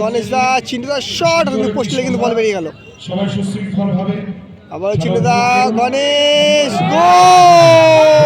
গণেশ দা চিন্টুদা short পোস্টে কিন্তু বল বেরিয়ে গেল। সবাই সুশৃঙ্খল ভাবে আবার গণেশ গোল!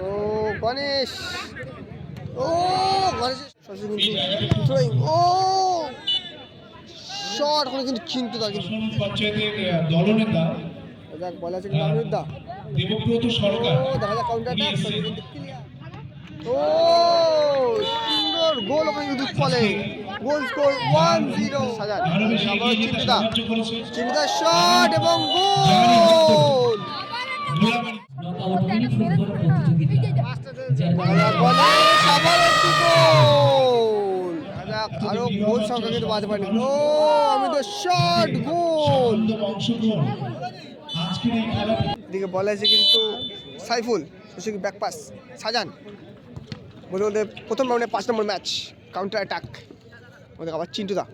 ও গণেশ ও গণেশ ও! শর্ট ওখানে কিন্তু চিন্টুদা কিন্তু। দলনেতা দেখ বল আছে কিন্তু অমিতদা দেবব্রত সরকার। দেখা যাক কিন্তু ও সুন্দর গোল ওখানে কিন্তু ফলে। গোল স্কোর ওয়ান জিরো বেশি আবার করেছে চিন্টুদা শট এবং গোল। আরও গোল সংখ্যা কিন্তু বাজে পারেনি ও আমি তো শট গোল এদিকে বলে আছে কিন্তু সাইফুল সুশিক ব্যাক পাস সাজান। বলতে বলতে প্রথম রাউন্ডে পাঁচ নম্বর ম্যাচ কাউন্টার অ্যাটাক ওদের আবার চিন্টুদা।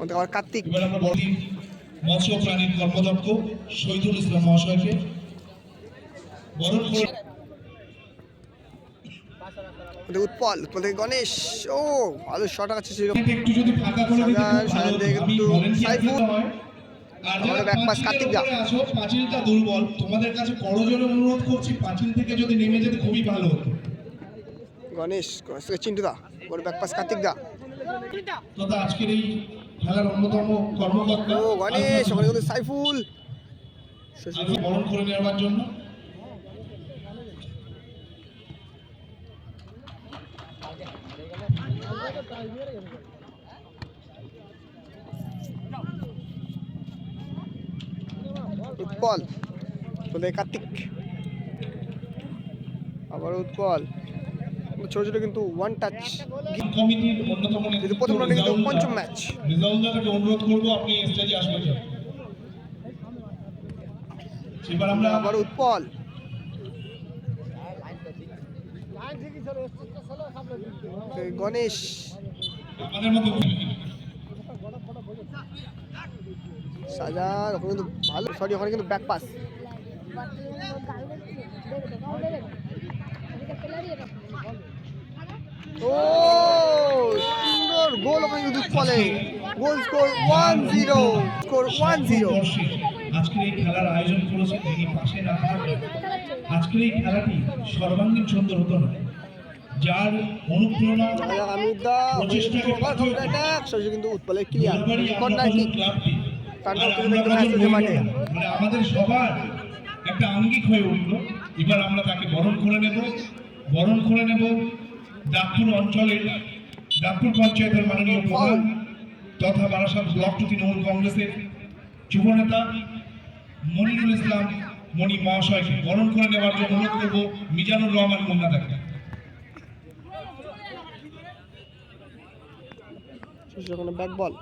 ওদের আবার কার্তিক। মৎস্য প্রাণীর কর্মদক্ষ শহীদুল ইসলাম মহাশয়কে। বরণ করে ওদের উৎপল উৎপল থেকে গণেশ। ও ভালো শট আছে ছিল। একটু যদি ফাঁকা করে দিতে সাইফুল। আমাদের back pass পাঁচিলের কার্তিক আসো, পাঁচিলটা দুর্বল। তোমাদের কাছে করজোরে অনুরোধ করছি পাঁচিল থেকে যদি নেমে যেতে খুবই ভালো হতো। গণেশ চিন্টুদা ওর ব্যাক পাস কার্তিক দা। তথা আজকের এই খেলার অন্যতম কর্মকর্তা ও গণেশ ওখানে কিন্তু সাইফুল। বরণ করে নেওয়ার জন্য। উৎপল তোদের কার্তিক। আবার উৎপল ছোট ছোট কিন্তু ওয়ান টাচ কিন্তু প্রথম রাউন্ডে কিন্তু পঞ্চম ম্যাচ অনুরোধ করব আপনি স্টেজে আসবেন আবার উৎপল গণেশ। আমাদের মধ্যে সাজার ওখানে কিন্তু ভালো সরি ওখানে কিন্তু ব্যাক পাস ও সুন্দর গোল ওখানে কিন্তু উৎপলে goal score one zero score one zero আজকের এই খেলার আয়োজন করেছেন যিনি পাশে না আজকের এই খেলাটি সর্বাঙ্গীন সুন্দর হতো না যার অনুপ্রেরণা সরাসরি কিন্তু উৎপলে ক্লিয়ার কর্নার কিক মাঠে। মানে আমাদের সবার একটা আঙ্গিক হয়ে উঠল। এবার আমরা তাকে বরণ করে নেব। বরণ করে নেব ডাকপুর অঞ্চলের ডাকপুর পঞ্চায়েতের মাননীয় প্রধান তথা বারাসাত ব্লক তৃণমূল কংগ্রেসের যুব নেতা মনিরুল ইসলাম মণি মহাশয়কে বরণ করে নেওয়ার জন্য অনুরোধ করব মিজানুর রহমান মুন্না সরাসরি ব্যাক বল আর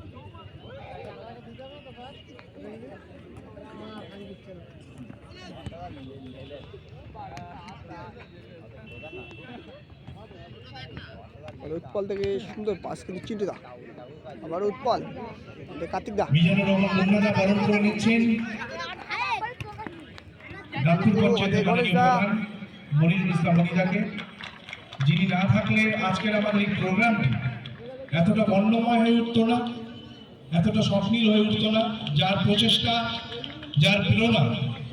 উৎপল থেকে সুন্দর পাস কিন্তু চিন্টু দা। আবার উৎপল কার্তিক দা। যিনি না থাকলে আজকের আমাদের এই প্রোগ্রামটি এতটা বর্ণময় হয়ে উঠতো না এতটা স্বপ্নীল হয়ে উঠতো না যার প্রচেষ্টা যার প্রেরণা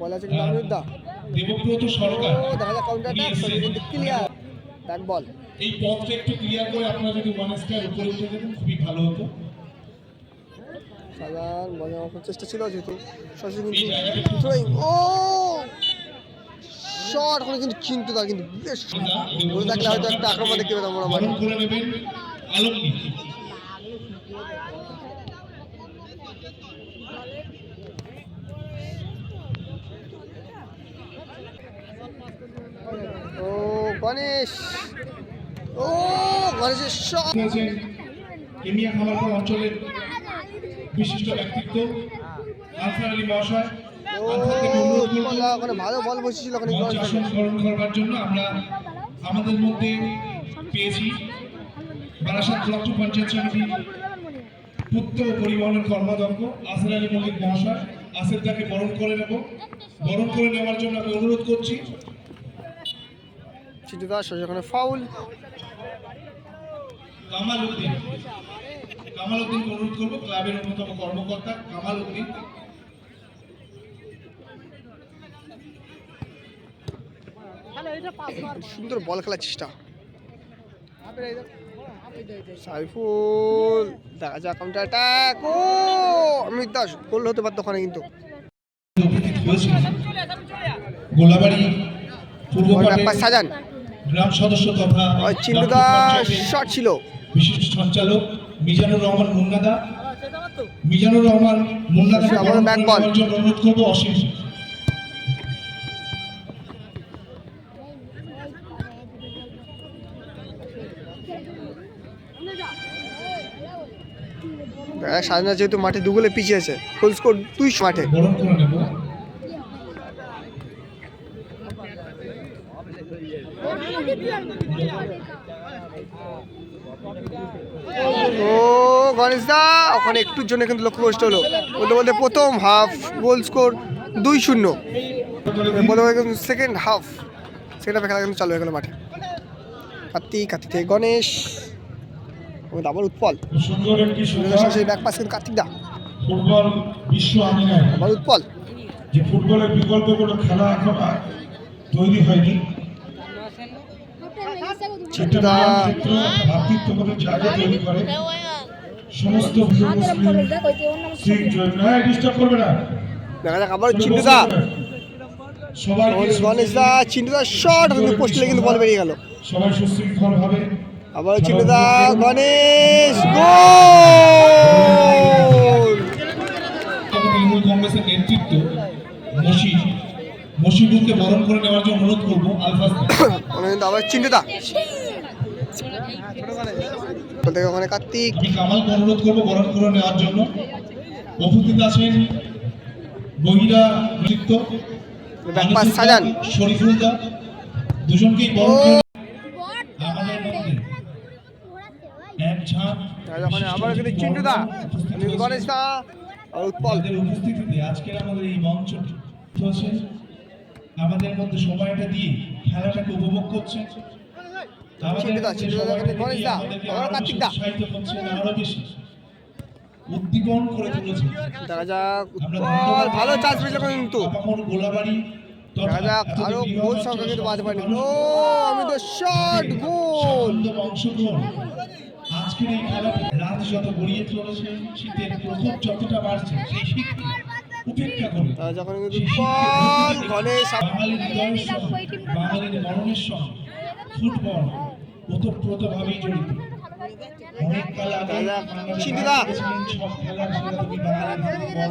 বল আছে কিন্তু অমিত দা দেবব্রত সরকার। ও দেখা যাক কাউন্টার অ্যাটাক। কিন্তু ক্লিয়ার ব্যাক বল। এই পথটা একটু ক্লিয়ার করে আপনারা যদি ওয়ান স্টার উপরে উঠে যেতেন খুবই ভালো হতো। সাজান বল আমার চেষ্টা ছিল যেহেতু। কিন্তু থ্রোয়িং ও! শট ওখানে কিন্তু চিন্টু দা কিন্তু বেশ। বলে থাকলে হয়তো একটা আক্রমণ দেখতে পেতাম ওরা। মাঠে করে নেবেন আলমগীর ও গণেশ। ও গণেশের রয়েছেন কেমিয়া খামারপুর অঞ্চলের বিশিষ্ট ব্যক্তিত্ব আনসার আলী মহাশয়। ওখানে ভালো বল বসেছিল ওখানে আসন করবার জন্য আমরা আমাদের মধ্যে পেয়েছি বারাসাত ব্লক টু পঞ্চায়েত সমিতি পূর্ত ও পরিবহনের কর্মাধ্যক্ষ আসের আলী মল্লিক মহাশয়। আসের তাকে বরণ করে নেব। বরণ করে নেওয়ার জন্য আমি অনুরোধ করছি। চিন্টু দাস ওখানে ফাউল। কামাল উদ্দিন কামাল উদ্দিনকে অনুরোধ করব ক্লাবের অন্যতম কর্মকর্তা কামাল উদ্দিন সুন্দর বল খেলার চেষ্টা। সাইফুল দেখা যাক কাউন্টার অ্যাটাক ও অমিত দাস গোল হতে পারতো ওখানে কিন্তু। সাজান। গ্রাম সদস্য তথা শট ছিল। বিশিষ্ট সঞ্চালক মিজানুর রহমান মুন্নাদা। মিজানুর রহমান মুন্নাদা অনুরোধ করব অশেষ। দেখা যেহেতু মাঠে দুগুলে পিছিয়েছে ফুল স্কোর দুই মাঠে। বরণ করে নেব ও গণেশ দা ওখানে একটুর জন্য কিন্তু লক্ষ্য কষ্ট হলো। বলতে বলতে প্রথম হাফ গোল স্কোর দুই শূন্য। বলতে বলতে কিন্তু সেকেন্ড হাফ সেকেন্ড হাফে খেলা কিন্তু চালু হয়ে গেল মাঠে। কার্তিক কার্তিক থেকে গণেশ ও আবার উৎপল। সুন্দর সেই ব্যাক পাস কিন্তু কার্তিক দা। ফুটবল বিশ্ব আবার উৎপল। যে ফুটবলের বিকল্প কোনো খেলা এখন আর তৈরি হয়নি। তা- মানচিত্র ভ্রাতৃত্ববোধের জায়গা তৈরি করে। সমস্ত দেখা যাক আবার চিন্টু দা। সবাই গণেশ দা চিন্টু দা শর্ট কিন্তু পোস্টে কিন্তু বল বেরিয়ে গেল। সবাই সুশৃঙ্খল ভাবে। আবার চিন্টু দা গণেশ গোল! তৃণমূল কংগ্রেসের নেতৃত্ব মসি বরণ করে নেওয়ার জন্য অনুরোধ করব আলফাজ কিন্তু আবার চিন্টু বলতে ওখানে কার্তিক। কামালকে অনুরোধ করব বরণ করে নেওয়ার জন্য। উপস্থিত আছেন বহিরা নৃত্য সাজান। শরীফুল দা। দুজনকেই বরণ ওখানে আবার কিন্তু চিন্টু গণেশ দা আর উৎপল। উপস্থিতিতে আজকের আমাদের এই আমাদের মধ্যে সময়টা দিয়ে খেলাটাকে উপভোগ করছে। আমাদের চিন্টু দা, মধ্যে চিন্টু দা, সময়টা গণেশ দা, আমাদেরকে কার্তিক দা। উৎসাহিত করছেন, আরও বেশি উদ্দীপন করে তুলেছে। দেখা যাক ভালো চান্স পেয়েছিল কিন্তু। গোলাবাড়ি দেখা যাক আরও গোল সংখ্যা কিন্তু বাড়তে পারেনি। ও আমি তো শট গোল। সাফল্য বা অংশগ্রহণ। আজকের এই খেলাতে রাত যত গড়িয়ে চলেছে শীতের প্রকোপ যতটা বাড়ছে সেই শীতকে উপেক্ষা করে। দেখা কিন্তু উৎপল গণেশ বাঙালির হৃদয়ের সঙ্গে বাঙালির মরণের সঙ্গে ফুটবল ওতপ্রোতভাবেই জড়িত। অনেক আগে দাদা, বাঙালি চিন্টুদা। দেখেছিলেন সব খেলার সেরা তুমি বাঙালির ফুটবল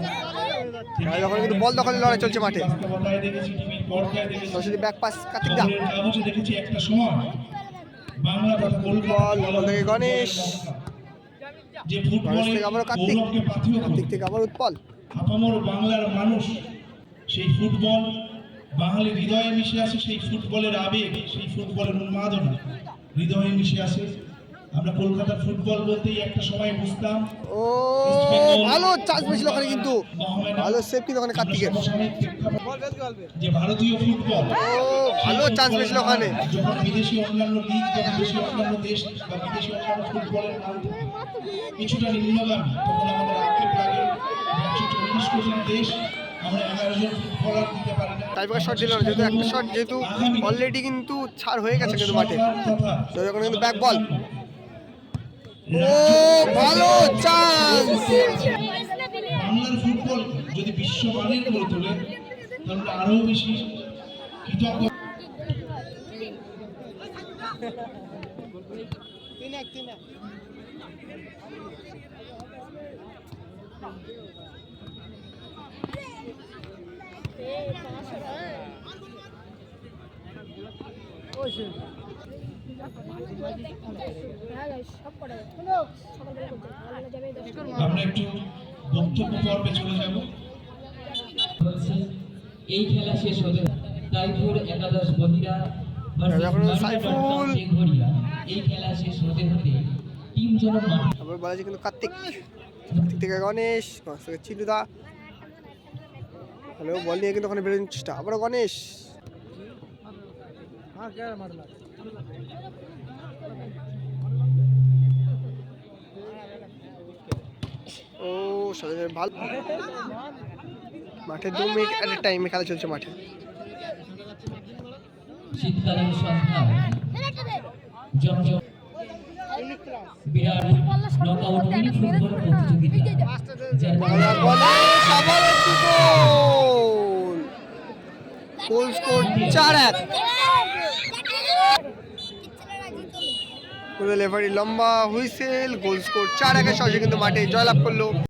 দেখা যাক ওখানে কিন্তু বল দখলের লড়াই চলছে মাঠে। সরাসরি ব্যাক পাস কার্তিক দা। দেখেছি একটা সময় বাংলা তথা বল, বল থেকে গণেশ। যে থেকে আবারও কার্তিক। কার্তিক থেকে আবার উৎপল। আপামর বাংলার মানুষ সেই ফুটবল বাঙালির হৃদয়ে মিশে আছে সেই ফুটবলের আবেগ সেই ফুটবলের উন্মাদনা। হৃদয়ে মিশে আছে। আমরা কলকাতার ফুটবল বলতেই একটা সময় বুঝতাম। ও ভালো চান্স পেয়েছিল ওখানে কিন্তু। ভালো সেভ কিন্তু ওখানে কার্তিকের। যে ভারতীয় ফুটবল। ও ভালো চান্স পেয়েছিল ওখানে। যখন বিদেশি অন্যান্য লিগ বা বিদেশি অন্যান্য দেশ বা বিদেশি অন্যান্য ফুটবলের কিছুটা নিম্নগামী তখন আমাদের আক্ষেপ লাগে একশো চল্লিশ কোটি দেশ টাইপার শট দিল না যেহেতু একটা শট যেহেতু অলরেডি কিন্তু ছাড় হয়ে গেছে কিন্তু মাঠে। তো এখন কিন্তু ব্যাক বল ও ভালো চান্স বাংলার ফুটবল যদি বিশ্বমানের করে তোলে তাহলে আরও বেশি কৃতজ্ঞ। হ্যাঁ guys, আমরা একটু বক্তব্য পর্বে চলে যাব। এই খেলা শেষ হতে তাইপুর একাদশ বহিরা এই খেলা শেষ হতে হতে টিম তারপর কিন্তু কার্তিক। কার্তিক থেকে গণেশ চিলুদা। হ্যালো বল নিয়ে কিন্তু ওখানে বেরোনোর চেষ্টা আবারও গণেশ। ও সবাই ভালো মাঠে দু মিনিট এট এ টাইমে খেলা চলছে মাঠে। শীতকালীন জমজম বিরাট নকআউট মিনি ফুটবল প্রতিযোগিতা যার বাংলা গণেশ আবার একটি গোল গোল স্কোর চার এক। লম্বা হুইসেল গোল স্কোর চার একের সহজে কিন্তু মাঠে জয়লাভ করল।